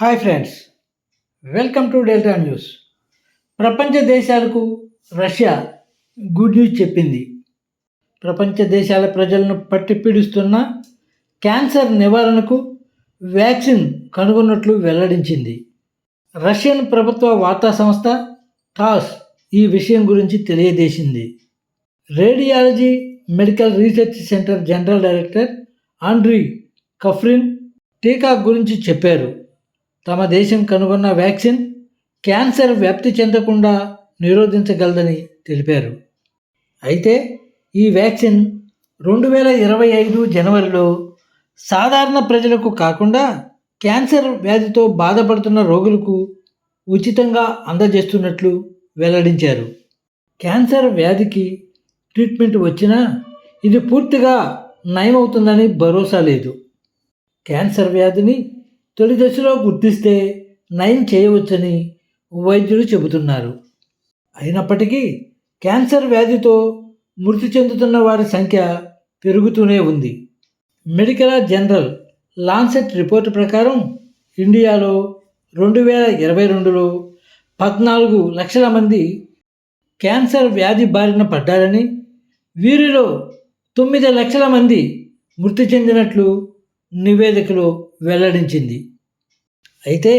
Hi friends welcome to Delta news. ప్రపంచ దేశాలకు Russia good news చెప్పింది. ప్రపంచ దేశాల ప్రజలను పట్టి పీడిస్తున్న క్యాన్సర్ నివారణకు వ్యాక్సిన్ కనుగొన్నట్లు వెల్లడించింది. రష్యన్ ప్రభుత్వ వార్తా సంస్థ టాస్ ఈ విషయం గురించి తెలియజేసింది. Radiology medical research centre general director Andrey Kaprin టీకా గురించి చెప్పారు. తమ దేశం కనుగొన్న వ్యాక్సిన్ క్యాన్సర్ వ్యాప్తి చెందకుండా నిరోధించగలదని తెలిపారు. అయితే ఈ వ్యాక్సిన్ రెండు వేల ఇరవై ఐదు జనవరిలో సాధారణ ప్రజలకు కాకుండా క్యాన్సర్ వ్యాధితో బాధపడుతున్న రోగులకు ఉచితంగా అందజేస్తున్నట్లు వెల్లడించారు. క్యాన్సర్ వ్యాధికి ట్రీట్మెంట్ వచ్చినా ఇది పూర్తిగా నయమవుతుందని భరోసా లేదు. క్యాన్సర్ వ్యాధిని తొలి దశలో గుర్తిస్తే నయం చేయవచ్చని వైద్యులు చెబుతున్నారు. అయినప్పటికీ క్యాన్సర్ వ్యాధితో మృతి చెందుతున్న వారి సంఖ్య పెరుగుతూనే ఉంది. మెడికల్ జనరల్ లాన్సెట్ రిపోర్టు ప్రకారం ఇండియాలో రెండు వేల ఇరవై రెండులో పద్నాలుగు లక్షల మంది క్యాన్సర్ వ్యాధి బారిన పడ్డారని వీరిలో తొమ్మిది లక్షల మంది మృతి చెందినట్లు నివేదికలో వెల్లడించింది. అయితే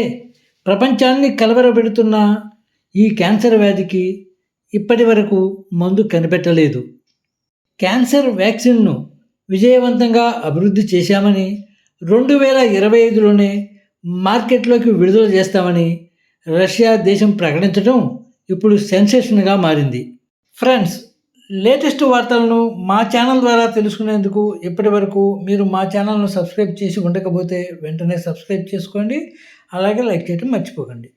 ప్రపంచాన్ని కలవరబెడుతున్న ఈ క్యాన్సర్ వ్యాధికి ఇప్పటి వరకు మందు కనిపెట్టలేదు. క్యాన్సర్ వ్యాక్సిన్ను విజయవంతంగా అభివృద్ధి చేశామని రెండు వేల ఇరవై ఐదులోనే మార్కెట్లోకి విడుదల చేస్తామని రష్యా దేశం ప్రకటించడం ఇప్పుడు సెన్సేషన్గా మారింది. ఫ్రెండ్స్ లేటెస్ట్ వార్తలను మా ఛానల్ ద్వారా తెలుసుకునేందుకు ఇప్పటి వరకు మీరు మా ఛానల్ను సబ్స్క్రైబ్ చేసి ఉండకపోతే వెంటనే సబ్స్క్రైబ్ చేసుకోండి. అలాగే లైక్ చేయడం మర్చిపోకండి.